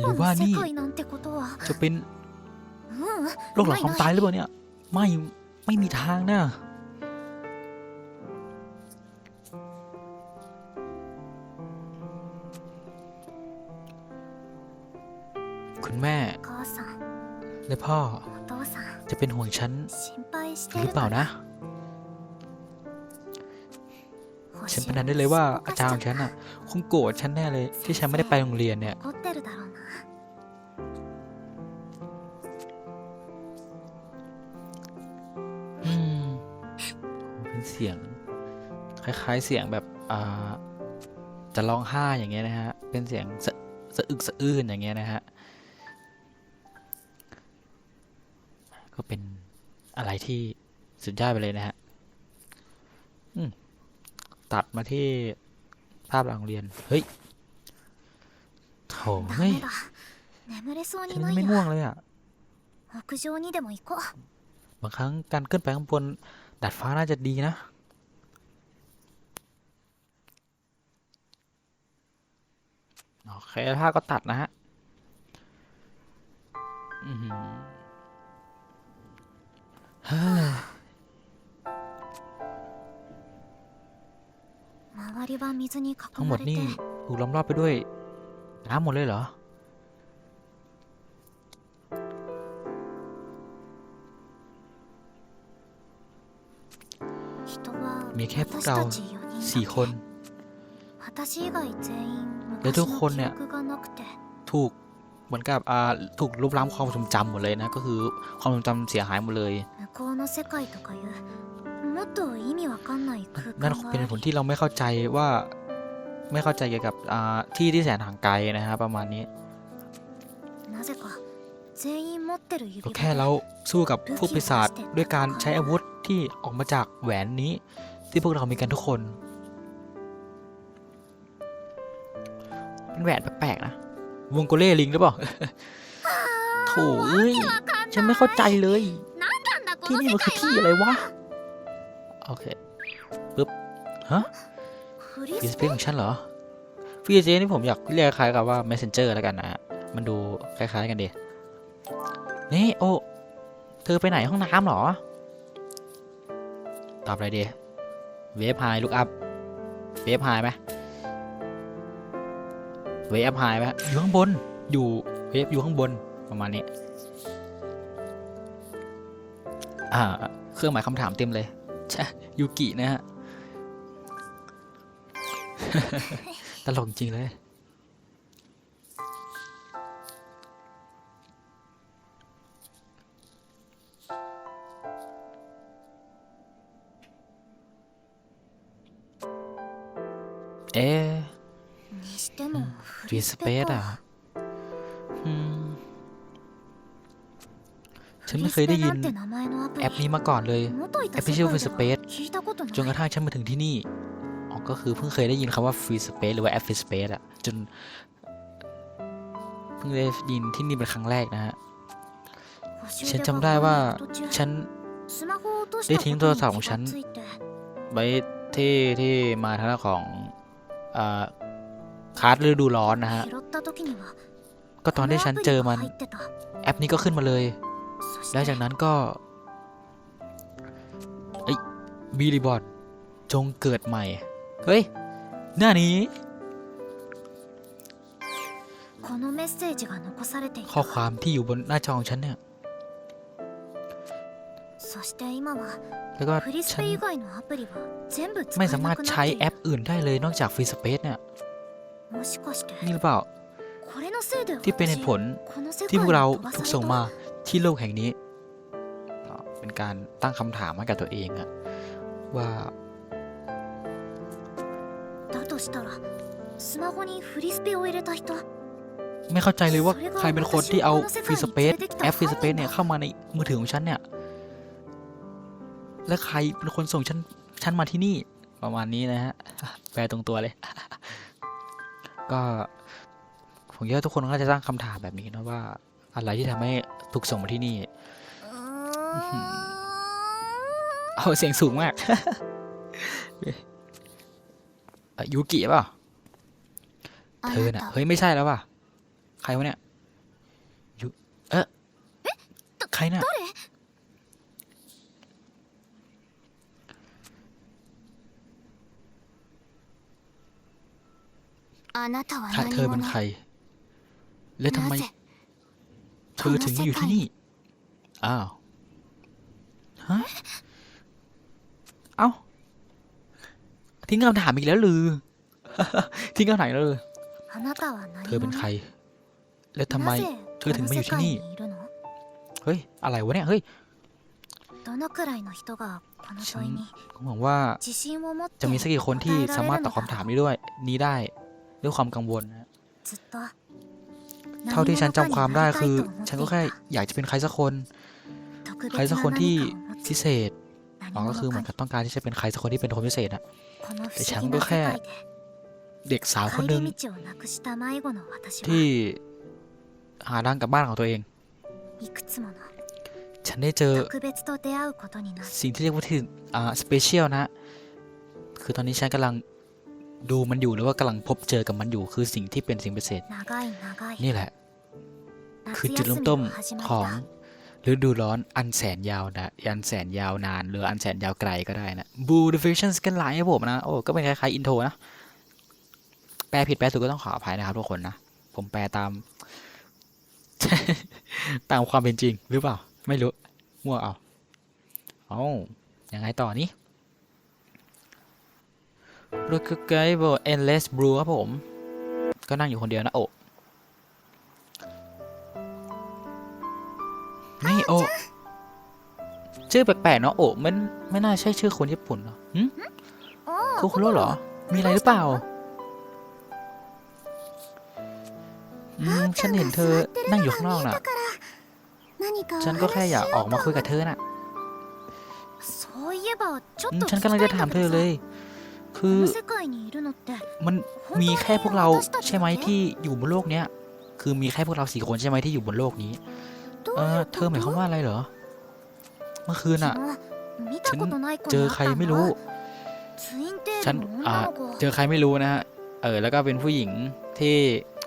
หรือว่านี่จะเป็นโลกหลังความตายหรือเปล่าเนี่ย ไม่ไม่มีทางนะคุณแม่ และพ่อจะเป็นห่วงฉันหรือเปล่านะ ฉันพนันได้เลยว่าอาจารย์ของฉันอะคงโกรธฉันแน่เลย ที่ฉันไม่ได้ไปโรงเรียนเนี่ยเป็นเสียง คล้ายๆเสียงแบบอ่าจะร้องไห้อย่างเงี้ยนะฮะ เป็นเสียงสะสะอึกสะอื้นอย่างเงี้ยนะฮะ ก็เป็นอะไรที่สุดยอดไปเลยนะฮะ อืม ตัดมาที่ภาพหลังเรียน เฮ้ยโถเฮ้ยฉันไม่ง่วงเลยอะบางครั้งการขึ้นไปข้างบนดัดฟ้าน่าจะดีนะโอเคภาพก็ตัดนะฮะ ทั้งหมดนี่ถูกล้อมรอบไปด้วยน้ำหมดเลยเหรอ มีแค่พวกเราสี่คนและทุกคนเนี่ยถูกเหมือนกับอ่าถูกลบล้างความทรงจำหมดเลยนะ ก็คือความทรงจำเสียหายหมดเลย นั่นเป็นผลที่เราไม่เข้าใจว่าไม่เข้าใจเกี่ยวกับที่ที่แสนห่างไกลนะครับประมาณนี้ก็แค่เราสู้กับพวกปีศาจด้วยการใช้อาวุธที่ออกมาจากแหวนนี้ ที่พวกเรามีกันทุกคนเป็นแหวนแปลกๆนะวงโกเล่ลิงหรือเปล่าถูกอ้ยฉันไม่เข้าใจเลย ที่นี่มันคือที่อะไรวะ โอเคปึ๊บฮะฟรีสเปซของฉันเหรอฟรีสเปซนี่ผมอยากเรียกคล้ายกับว่า messenger แล้วกันนะมันดูคล้ายๆกันดีนี่โอเธอไปไหนห้องน้ำหรอ ตอบอะไรดีเวฟไฮลุกอัพเวฟไฮไหมเวฟไฮไหมอยู่ข้างบนอยู่เวฟอยู่ข้างบนประมาณนี้ อ่า เครื่องหมายคำถามเต็มเลย ใช่ยูกินะฮะ ตลกจริงเลย เอ๊ะวีสเปซอะฉันไม่เคยได้ยิน แอปนี้มาก่อนเลย แอปที่ชื่อ Free Space จนกระทั่งฉันมาถึงที่นี่อ๋อก็คือเพิ่งเคยได้ยินคำว่า Free Space หรือว่าแอป Free Space อะจน เพิ่งได้ยินที่นี่เป็นครั้งแรกนะฮะ ฉันจำได้ว่าฉันได้ทิ้งโทรศัพท์ของฉันไว้ที่ที่มาทางของอคาร์ดฤดูร้อนนะฮะ ก็ตอนที่ฉันเจอมัน แอปนี้ก็ขึ้นมาเลย แล้วจากนั้นก็ บีริบอดจงเกิดใหม่ เฮ้ย หน้านี้ ข้อความที่อยู่บนหน้าจอของฉันเนี่ย แล้วก็ฉันไม่สามารถใช้แอปอื่นได้เลยนอกจากฟรีสเปซเนี่ย นี่หรือเปล่า ที่เป็นเหตุผลที่พวกเราถูกส่งมาที่โลกแห่งนี้ เป็นการตั้งคำถามให้กับตัวเองอะ ว่า だとしたらスマホにフリスペを入れた人 ไม่เข้าใจเลยว่าใครเป็นคนที่เอา Free Space แอป Free Space เนี่ยเข้ามาในมือถือของฉันเนี่ย และใครเป็นคนส่งฉันฉันมาที่นี่ ประมาณนี้นะฮะ แปลตรงตัวเลย ก็ผมคิดว่าทุกคนก็จะตั้งคำถามแบบนี้นะว่า อะไรที่ทำให้ถูกส่งมาที่นี่ うーん เอาเสียงสูงมากยูกิป่ะเธอเน่ะ เฮ้ย ไม่ใช่แล้วป่ะ ใครวะเนี่ยยูเออใครน่ะถ้าเธอเป็นใคร แล้วทำไม เธอถึงมาอยู่ที่นี่ อ้าว ฮะ เอา้า ทิ้งคำถามอีกแล้วหรือ ทิ้งคำถามแล้วเลยเธอเป็นใคร แล้วทำไม เธอถึงมาอยู่ที่นี่ เฮ้ย อะไรวะเนี่ย เฮ้ยฉันก็หวังว่า จะมีสักกี่คนที่สามารถตอบคำถามนี้ด้วย นี้ได้ ด้วยความกังวลนะเท่าที่ฉันจำความได้คือ ฉันก็แค่อยากจะเป็นใครสักคน ใครสักคนที่พิเศษ อ๋อก็คือเหมือนกับต้องการที่จะเป็นใครสักคนที่เป็นคนพิเศษอะแต่ฉันก็แค่ เด็กสาวคนหนึ่งที่หาทางกลับบ้านของตัวเอง ฉันได้เจอสิ่งที่เรียกว่าที่อ่าสเปเชียลนะ คือตอนนี้ฉันกำลังดูมันอยู่หรือว่ากำลังพบเจอกับมันอยู่ คือสิ่งที่เป็นสิ่งพิเศษ นี่แหละ คือจุดเริ่มต้นของ ฤดูร้อนอันแสนยาวนะอันแสนยาวนาน หรืออันแสนยาวไกลก็ได้นะบูดิฟิชั่นกันไลน์ครับผมนะ โอ้ ก็เป็นคล้ายๆอินโทรนะ แปลผิดแปลถูกก็ต้องขออภัยนะครับทุกคนนะ ผมแปลตาม ตามความเป็นจริงหรือเปล่า ไม่รู้ มั่วเอา เอ้ายังไงต่อนี่รถไกด์บอก endless blue ครับผม ก็นั่งอยู่คนเดียวนะ โอ้ นี่โอชื่อแปลกๆเนาะโอมันไม่น่าใช่ชื่อคนญี่ปุ่นหรอหึคุคุโร่เหรอ มีอะไรหรือเปล่าฉันเห็นเธอนั่งอยู่ข้างนอกน่ะ ฉันก็แค่อยากออกมาคุยกับเธอน่ะฉันกำลังจะถามเธอเลย คือมันมีแค่พวกเราใช่ไหมที่อยู่บนโลกเนี้ย คือมีแค่พวกเราสี่คนใช่ไหมที่อยู่บนโลกนี้ เออเธอหมายความว่าอะไรเหรอ เมื่อคืนอะฉันเจอใครไม่รู้ ฉันอ่าเจอใครไม่รู้นะฮะ เออ แล้วก็เป็นผู้หญิงที่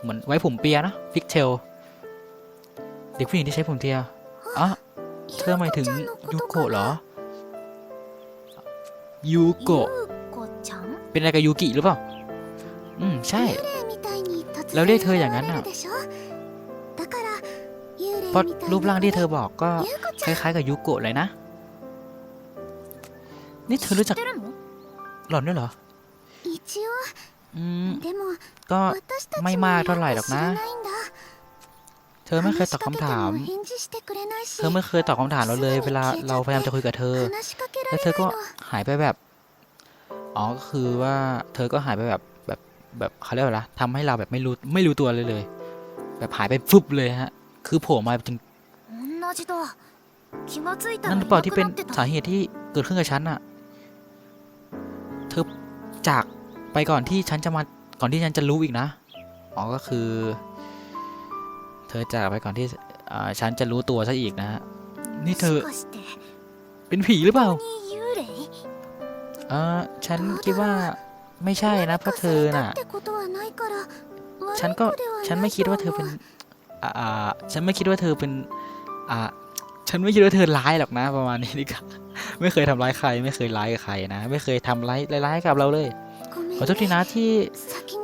เหมือนไว้ผมเปียนะฟิกเทล เด็กผู้หญิงที่ใช้ผมเทียอ๋อเธอหมายถึงยูโกะเหรอ ยูโกะ เป็นอะไรกับยูกิหรือเปล่า อืม ใช่ แล้วเรียกเธออย่างนั้นอะ เพราะรูปร่างที่เธอบอกก็คล้ายๆกับยูกโกะเลยนะ นี่เธอรู้จักหล่อนด้วยเหรออืมก็ไม่มากเท่าไหร่หรอกนะ เธอไม่เคยตอบคำถาม เธอไม่เคยตอบคำถามเราเลย เวลาเราพยายามจะคุยกับเธอ แล้วเธอก็หายไปแบบ อ๋อ ก็คือว่าเธอก็หายไปแบบแบบแบบเขาเรียกว่าอะไรทำให้เราแบบไม่รู้ไม่รู้ตัวเลยเลย แบบหายไปฟึบเลยฮะ คือโผล่มาจริงนั่นหรือเปล่าที่เป็นสาเหตุที่เกิดขึ้นกับฉันอะเธอจากไปก่อนที่ฉันจะมาก่อนที่ฉันจะรู้อีกนะ อ๋อก็คือ เธอจากไปก่อนที่ฉันจะรู้ตัวซะอีกนะ นี่เธอ เป็นผีหรือเปล่าเออฉันคิดว่าไม่ใช่นะเพราะเธอน่ะ ฉันก็ฉันไม่คิดว่าเธอเป็น อ่าอ่าฉันไม่คิดว่าเธอเป็นอ่าฉันไม่คิดว่าเธอร้ายหรอกนะประมาณนี้ดีกว่าไม่เคยทำร้ายใคร ไม่เคยร้ายกับใครนะ ไม่เคยทำร้ายร้ายๆกับเราเลย ขอโทษทีนะที่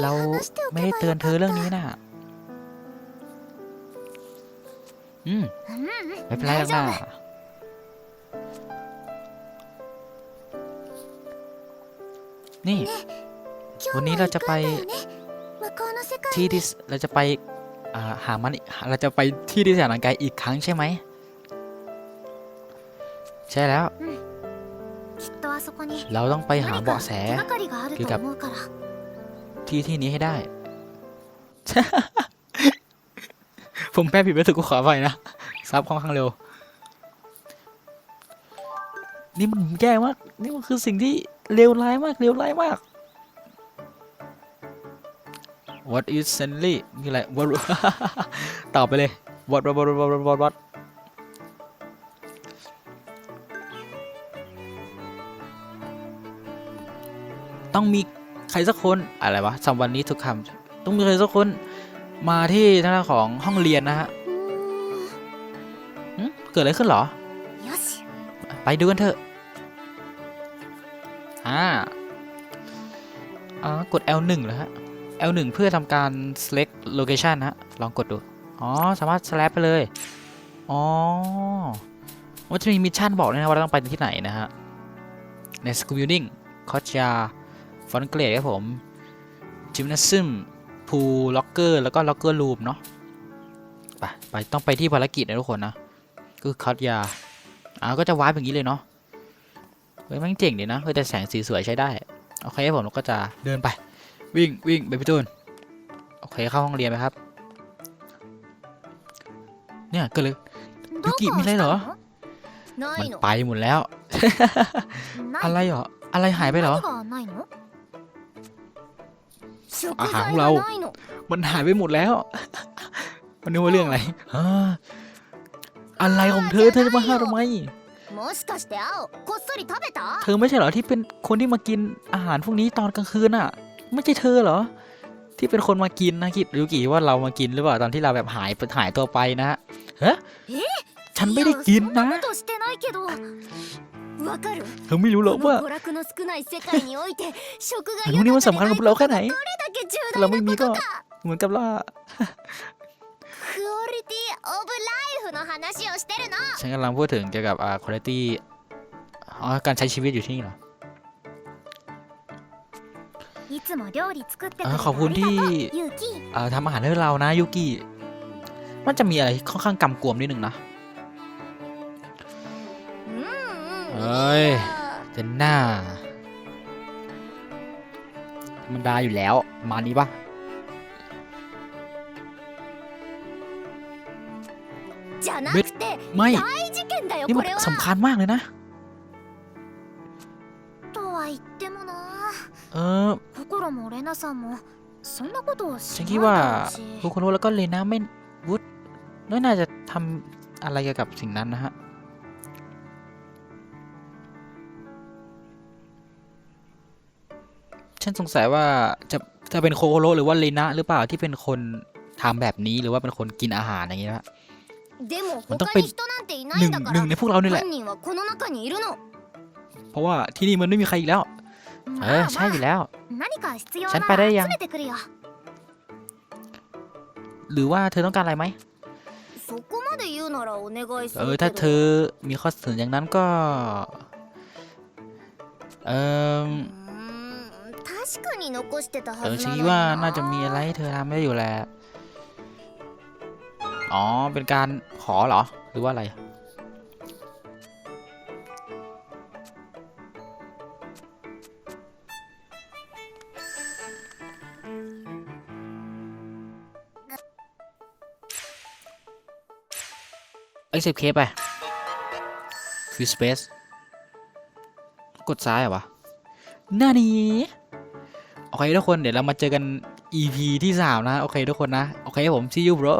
เราไม่ได้เตือนเธอเรื่องนี้น่ะอืมไม่เป็นไรหรอกนะนี่ วันนี้เราจะไปที่ที่เราจะไปอ่า หามันเราจะไปที่ที่สถานกลอีกครั้งใช่ไหม ใช่แล้ว เราต้องไปหาเบาะแสเกี่ยวกับที่ที่นี้ให้ได้ ผมแป้ผิดไปถึงกูขอไปนะซับค่อนข้างเร็ว นี่มันแย่มาก นี่มันคือสิ่งที่เลวร้ายมากเลวร้ายมาก what is sendly นี่แหละ what ตอบไปเลย what what what what what what ต้องมีใครสักคนอะไรวะสำวันนี้ทุกคำต้องมีใครสักคนมาที่ทางของห้องเรียนนะฮะเกิดอะไรขึ้นหรอ ไปดูกันเถอะ อ่า อ่ากด L1 เหรอฮะ L1 เพื่อทำการ select location นะลองกดดู อ๋อ สามารถ select ไปเลย อ๋อว่าจะมีมิชชั่นบอกด้วยนะว่าเราต้องไปที่ไหนนะฮะ ใน school building คอชยาฟอนเกรดครับผม gymnasium pool locker แล้วก็ locker room เนาะไปไปต้องไปที่ภารกิจนะทุกคนนะก็คือคอชยาอ่าก็จะวาร์ปอย่างนี้เลยเนาะเฮ้ยแมันเจ๋งดีนะเฮ้ยแต่แสงสีสวยใช้ได้ โอเคผมเราก็จะเดินไป วิ่งวิ่งไปพี่ตูนโอเคเข้าห้องเรียนไหมครับ เนี่ยก็เลยยูกิมีอะไรเหรอ มันไปหมดแล้ว อะไรเหรอ อะไรหายไปเหรอ อาหารของเรา มันหายไปหมดแล้ว มันนึกว่าเรื่องอะไรอะไรของเธอ เธอจะมาห้าทำไม เธอไม่ใช่เหรอที่เป็นคนที่มากินอาหารพวกนี้ตอนกลางคืนอะ ไม่ใช่เธอเหรอ ที่เป็นคนมากินนะคิดยูกิว่าเรามากินหรือเปล่าตอนที่เราแบบหายหายตัวไปนะฮะฉันไม่ได้กินนะเธอไม่รู้หรอกว่าอันนี้มันสำคัญกับเราแค่ไหนเราไม่มีก็เหมือนกับว่าฉันกำลังพูดถึงเกี่ยวกับอ่าคุณภาพการใช้ชีวิตอยู่ที่นี่เหรอ いつも料理作ってくれて อ่า あ ขอบคุณ りが ที่ とうユキ อ่าทำอาหารให้เรานะยูกิมันจะมีอะไรค่อนข้างกำกวมนิดนึงนะ うんうんเอ้ย เจนน่ามันดาอยู่แล้ว มานี้ปะ じゃなくて ไม่ 大事件だよ นี่ こ มัน れは สำคัญมากเลยนะ とは言ってもな เออ ฉันคิดว่าบุคโรแล้วก็เลน่าไม่วุฒน้น่าจะทำอะไรกับสิ่งนั้นนะฮะฉันสงสัยว่าจะจะเป็นโคโรหรือว่าเลนะหรือเปล่าที่เป็นคนทำแบบนี้หรือว่าเป็นคนกินอาหารอย่างนี้นะมันต้องเป็นหนึ่งหนึ่งในพวกเรานี่แหละ เพราะว่าที่นี่มันไม่มีใครอีกแล้ว เออใช่อยู่แล้ว ฉันไปได้ยัง หรือว่าเธอต้องการอะไรไหมเออถ้าเธอมีข้อเสนออย่างนั้นก็ เออเออฉันคิดว่าน่าจะมีอะไรให้เธอทำได้อยู่แหละ อ๋อ เป็นการขอเหรอ หรือว่าอะไร accept case ไป free space กดซ้ายเหรอวะน่านี้โอเคทุกคนเดี๋ยวเรามาเจอกัน EP ที่ 3 นะ โอเคทุกคนนะ โอเคผม see you bro